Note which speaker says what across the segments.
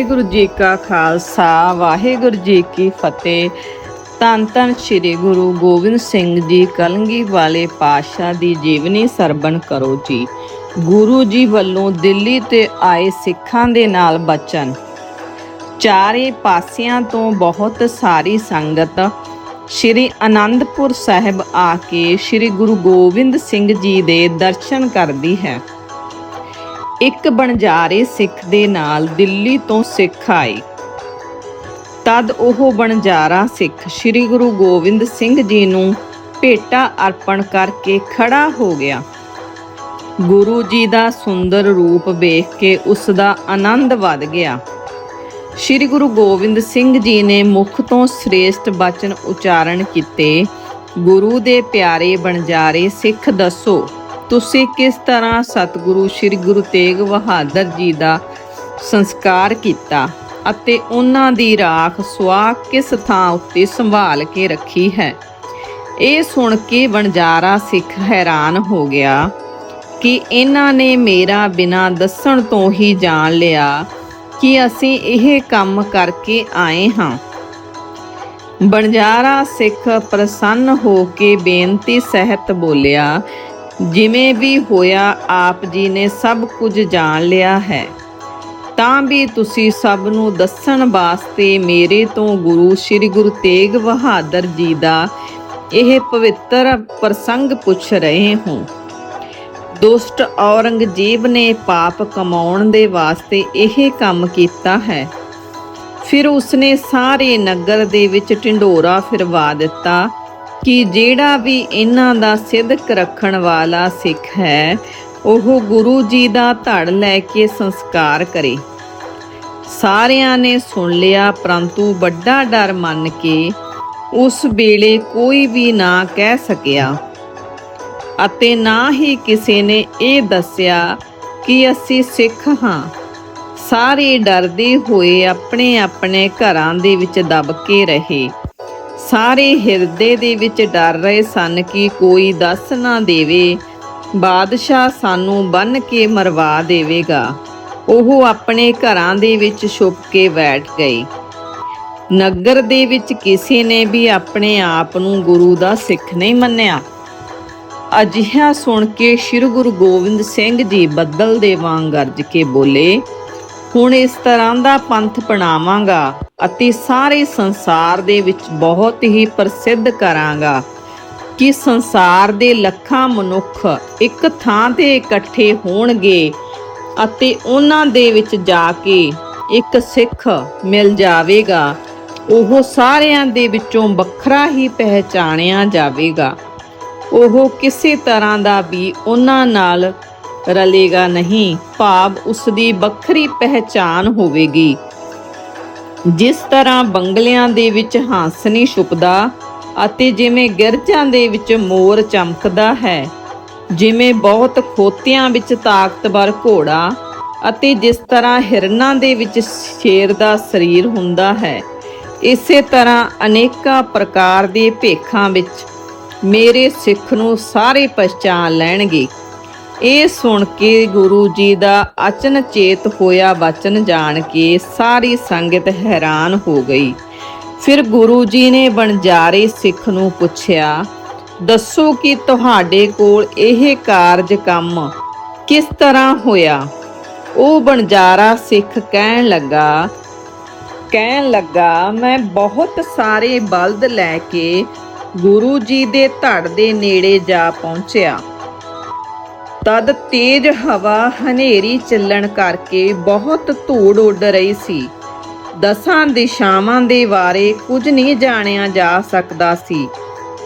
Speaker 1: ਵਾਹਿਗੁਰੂ ਜੀ ਕਾ ਖਾਲਸਾ, ਵਾਹਿਗੁਰੂ ਜੀ ਕੀ ਫਤਿਹ। ਧੰਨ ਧੰਨ ਸ੍ਰੀ ਗੁਰੂ ਗੋਬਿੰਦ ਸਿੰਘ ਜੀ, ਕਲੰਗੀ ਵਾਲੇ ਪਾਤਸ਼ਾਹ ਦੀ ਜੀਵਨੀ ਸਰਵਣ ਕਰੋ ਜੀ। ਗੁਰੂ ਜੀ ਵੱਲੋਂ ਦਿੱਲੀ ਤੇ ਆਏ ਸਿੱਖਾਂ ਦੇ ਨਾਲ ਬਚਨ। ਚਾਰੇ ਪਾਸਿਆਂ ਤੋਂ ਬਹੁਤ ਸਾਰੀ ਸੰਗਤ ਸ਼੍ਰੀ ਅਨੰਦਪੁਰ ਸਾਹਿਬ ਆ ਕੇ ਸ਼੍ਰੀ ਗੁਰੂ ਗੋਬਿੰਦ ਸਿੰਘ ਜੀ ਦੇ ਦਰਸ਼ਨ ਕਰਦੀ ਹੈ। ਇੱਕ ਬਣਜਾਰੇ ਸਿੱਖ ਦੇ ਨਾਲ ਦਿੱਲੀ ਤੋਂ ਸਿੱਖ ਆਏ। ਤਦ ਉਹ ਬਣਜਾਰਾ ਸਿੱਖ। ਸ੍ਰੀ ਗੁਰੂ ਗੋਬਿੰਦ ਸਿੰਘ ਜੀ ਨੂੰ ਭੇਟਾ ਅਰਪਣ ਕਰਕੇ ਖੜਾ ਹੋ ਗਿਆ। ਗੁਰੂ ਜੀ ਦਾ ਸੁੰਦਰ ਰੂਪ ਵੇਖ ਕੇ ਉਸ ਦਾ ਆਨੰਦ ਵੱਧ ਗਿਆ। ਸ੍ਰੀ ਗੁਰੂ ਗੋਬਿੰਦ ਸਿੰਘ ਜੀ ਨੇ ਮੁਖ ਤੋਂ ਸ੍ਰੇਸ਼ਟ ਬਚਨ ਉਚਾਰਨ ਕੀਤੇ। ਗੁਰੂ ਦੇ ਪਿਆਰੇ ਬਣਜਾਰੇ ਸਿੱਖ ਦੱਸੋ ਤੁਸੀਂ ਕਿਸ ਤਰ੍ਹਾਂ ਸਤਿਗੁਰੂ ਸ੍ਰੀ ਗੁਰੂ ਤੇਗ ਬਹਾਦਰ ਜੀ ਦਾ ਸੰਸਕਾਰ ਕੀਤਾ ਅਤੇ ਉਹਨਾਂ ਦੀ ਰਾਖ ਸੁਆਹ ਕਿਸ ਥਾਂ ਉੱਤੇ ਸੰਭਾਲ ਕੇ ਰੱਖੀ ਹੈ? ਇਹ ਸੁਣ ਕੇ ਬਣਜਾਰਾ ਸਿੱਖ ਹੈਰਾਨ ਹੋ ਗਿਆ ਕਿ ਇਹਨਾਂ ਨੇ ਮੇਰਾ ਬਿਨਾਂ ਦੱਸਣ ਤੋਂ ਹੀ ਜਾਣ ਲਿਆ ਕਿ ਅਸੀਂ ਇਹ ਕੰਮ ਕਰਕੇ ਆਏ ਹਾਂ। ਬਣਜਾਰਾ ਸਿੱਖ ਪ੍ਰਸੰਨ ਹੋ ਕੇ ਬੇਨਤੀ ਸਹਿਤ ਬੋਲਿਆ ਜਿਵੇਂ ਵੀ ਹੋਇਆ, ਆਪ ਜੀ ਨੇ ਸਭ ਕੁਝ ਜਾਣ ਲਿਆ ਹੈ। ਤਾਂ ਵੀ ਤੁਸੀਂ ਸਭ ਨੂੰ ਦੱਸਣ ਵਾਸਤੇ ਮੇਰੇ ਤੋਂ ਗੁਰੂ ਸ੍ਰੀ ਗੁਰੂ ਤੇਗ ਬਹਾਦਰ ਜੀ ਦਾ ਇਹ ਪਵਿੱਤਰ ਪ੍ਰਸੰਗ ਪੁੱਛ ਰਹੇ ਹੋ। ਦੁਸ਼ਟ ਔਰੰਗਜ਼ੇਬ ਨੇ ਪਾਪ ਕਮਾਉਣ ਦੇ ਵਾਸਤੇ ਇਹ ਕੰਮ ਕੀਤਾ ਹੈ। ਫਿਰ ਉਸਨੇ ਸਾਰੇ ਨਗਰ ਦੇ ਵਿੱਚ ਢਿੰਡੋਰਾ ਫਿਰਵਾ ਦਿੱਤਾ। ਕਿ ਜਿਹੜਾ ਵੀ ਇਹਨਾਂ ਦਾ ਸਿੱਧਕ ਰੱਖਣ ਵਾਲਾ ਸਿੱਖ ਹੈ, ਉਹ ਗੁਰੂ ਜੀ ਦਾ ਧੜ ਲੈ ਕੇ ਸੰਸਕਾਰ ਕਰੇ। ਸਾਰਿਆਂ ਨੇ ਸੁਣ ਲਿਆ, ਪਰੰਤੂ ਵੱਡਾ ਡਰ ਮੰਨ ਕੇ ਉਸ ਵੇਲੇ ਕੋਈ ਵੀ ਨਾ ਕਹਿ ਸਕਿਆ। ਅਤੇ ਨਾ ਹੀ ਕਿਸੇ ਨੇ ਇਹ ਦੱਸਿਆ ਕਿ ਅਸੀਂ ਸਿੱਖ ਹਾਂ। ਸਾਰੇ ਡਰਦੇ ਹੋਏ ਆਪਣੇ ਆਪਣੇ ਘਰਾਂ ਦੇ ਵਿੱਚ ਦਬ ਕੇ ਰਹੇ। ਸਾਰੇ ਹਿਰਦੇ ਦੇ ਵਿੱਚ ਡਰ ਰਹੇ ਸਨ ਕਿ ਕੋਈ ਦੱਸ ਨਾ ਦੇਵੇ। ਬਾਦਸ਼ਾਹ ਸਾਨੂੰ ਬੰਨ ਕੇ ਮਰਵਾ ਦੇਵੇਗਾ। ਉਹ ਆਪਣੇ ਘਰਾਂ ਦੇ ਵਿੱਚ ਛੁਪ ਕੇ ਬੈਠ ਗਏ। ਨਗਰ ਦੇ ਵਿੱਚ ਕਿਸੇ ਨੇ ਵੀ ਆਪਣੇ ਆਪ ਨੂੰ ਗੁਰੂ ਦਾ ਸਿੱਖ ਨਹੀਂ ਮੰਨਿਆ। ਅਜਿਹਾ ਸੁਣ ਕੇ ਸ੍ਰੀ ਗੁਰੂ ਗੋਬਿੰਦ ਸਿੰਘ ਜੀ ਬੱਦਲ ਦੇ ਵਾਂਗ ਗਰਜ ਕੇ ਬੋਲੇ ਹੁਣ ਇਸ ਤਰ੍ਹਾਂ ਦਾ ਪੰਥ ਬਣਾਵਾਂਗਾ ਅਤੇ ਸਾਰੇ ਸੰਸਾਰ ਦੇ ਵਿੱਚ ਬਹੁਤ ਹੀ ਪ੍ਰਸਿੱਧ ਕਰਾਂਗਾ ਕਿ ਸੰਸਾਰ ਦੇ ਲੱਖਾਂ ਮਨੁੱਖ ਇੱਕ ਥਾਂ ਤੇ ਇਕੱਠੇ ਹੋਣਗੇ ਅਤੇ ਉਹਨਾਂ ਦੇ ਵਿੱਚ ਜਾ ਕੇ ਇੱਕ ਸਿੱਖ ਮਿਲ ਜਾਵੇਗਾ। ਉਹ ਸਾਰਿਆਂ ਦੇ ਵਿੱਚੋਂ ਵੱਖਰਾ ਹੀ ਪਹਿਚਾਣਿਆ ਜਾਵੇਗਾ। ਉਹ ਕਿਸੇ ਤਰ੍ਹਾਂ ਦਾ ਵੀ ਉਹਨਾਂ ਨਾਲ ਰਲੇਗਾ ਨਹੀਂ, ਭਾਵ ਉਸ ਦੀ ਵੱਖਰੀ ਪਹਿਚਾਨ ਹੋਵੇਗੀ। ਜਿਸ ਤਰ੍ਹਾਂ ਬੰਗਲਿਆਂ ਦੇ ਵਿੱਚ ਹੰਸ ਨਹੀਂ ਛੁਪਦਾ ਅਤੇ ਜਿਵੇਂ ਗਿਰਜਾਂ ਦੇ ਵਿੱਚ ਮੋਰ ਚਮਕਦਾ ਹੈ, ਜਿਵੇਂ ਬਹੁਤ ਖੋਤਿਆਂ ਵਿੱਚ ਤਾਕਤਵਰ ਘੋੜਾ ਅਤੇ ਜਿਸ ਤਰ੍ਹਾਂ ਹਿਰਨਾਂ ਦੇ ਵਿੱਚ ਸ਼ੇਰ ਦਾ ਸਰੀਰ ਹੁੰਦਾ ਹੈ, ਇਸੇ ਤਰ੍ਹਾਂ ਅਨੇਕਾਂ ਪ੍ਰਕਾਰ ਦੇ ਭੇਖਾਂ ਵਿੱਚ ਮੇਰੇ ਸਿੱਖ ਨੂੰ ਸਾਰੇ ਪਛਾਣ ਲੈਣਗੇ। ਇਹ ਸੁਣ ਕੇ ਗੁਰੂ ਜੀ ਦਾ ਅਚਨਚੇਤ ਹੋਇਆ ਬਚਨ ਜਾਣ ਕੇ ਸਾਰੀ ਸੰਗਤ ਹੈਰਾਨ ਹੋ ਗਈ। ਫਿਰ ਗੁਰੂ ਜੀ ਨੇ ਬਣਜਾਰੇ ਸਿੱਖ ਨੂੰ ਪੁੱਛਿਆ, ਦੱਸੋ ਕਿ ਤੁਹਾਡੇ ਕੋਲ ਇਹ ਕਾਰਜ ਕੰਮ ਕਿਸ ਤਰ੍ਹਾਂ ਹੋਇਆ? ਉਹ ਬਣਜਾਰਾ ਸਿੱਖ ਕਹਿਣ ਲੱਗਾ ਕਹਿਣ ਲੱਗਾ, ਮੈਂ ਬਹੁਤ ਸਾਰੇ ਬਲਦ ਲੈ ਕੇ ਗੁਰੂ ਜੀ ਦੇ ਧੜ ਦੇ ਨੇੜੇ ਜਾ ਪਹੁੰਚਿਆ। ਤਦ ਤੇਜ਼ ਹਵਾ ਹਨੇਰੀ ਚੱਲਣ ਕਰਕੇ ਬਹੁਤ ਧੂੜ ਉੱਡ ਰਹੀ ਸੀ। ਦਸਾਂ ਦਿਸ਼ਾਵਾਂ ਦੇ ਬਾਰੇ ਕੁਝ ਨਹੀਂ ਜਾਣਿਆ ਜਾ ਸਕਦਾ ਸੀ।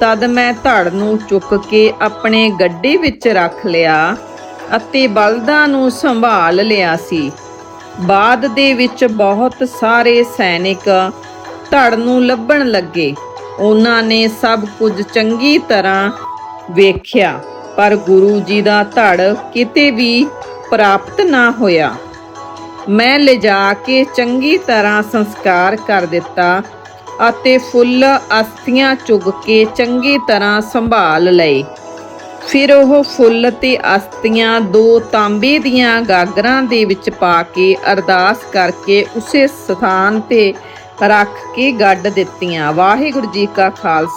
Speaker 1: ਤਦ ਮੈਂ ਧੜ ਨੂੰ ਚੁੱਕ ਕੇ ਆਪਣੇ ਗੱਡੇ ਵਿੱਚ ਰੱਖ ਲਿਆ ਅਤੇ ਬਲਦਾਂ ਨੂੰ ਸੰਭਾਲ ਲਿਆ ਸੀ। ਬਾਅਦ ਦੇ ਵਿੱਚ ਬਹੁਤ ਸਾਰੇ ਸੈਨਿਕ ਧੜ ਨੂੰ ਲੱਭਣ ਲੱਗੇ। ਉਹਨਾਂ ਨੇ ਸਭ ਕੁਝ ਚੰਗੀ ਤਰ੍ਹਾਂ ਵੇਖਿਆ। ਪਰ ਗੁਰੂ ਜੀ ਦਾ ਧੜ ਕਿਤੇ ਵੀ ਪ੍ਰਾਪਤ ਨਾ ਹੋਇਆ। ਮੈਂ ਲਿਜਾ ਕੇ ਚੰਗੀ ਤਰ੍ਹਾਂ ਸੰਸਕਾਰ ਕਰ ਦਿੱਤਾ ਅਤੇ ਫੁੱਲ ਅਸਥੀਆਂ ਚੁਗ ਕੇ ਚੰਗੀ ਤਰ੍ਹਾਂ ਸੰਭਾਲ ਲਏ। ਫਿਰ ਉਹ ਫੁੱਲ ਤੇ ਅਸਤੀਆਂ ਦੋ ਤਾਂਬੇ ਦੀਆਂ ਗਾਗਰਾਂ ਦੇ ਵਿੱਚ ਪਾ ਕੇ ਅਰਦਾਸ ਕਰਕੇ ਉਸੇ ਸਥਾਨ ਤੇ ਰੱਖ ਕੇ ਗੱਡ ਦਿੱਤੀਆਂ। ਵਾਹਿਗੁਰੂ ਜੀ ਕਾ ਖਾਲਸਾ।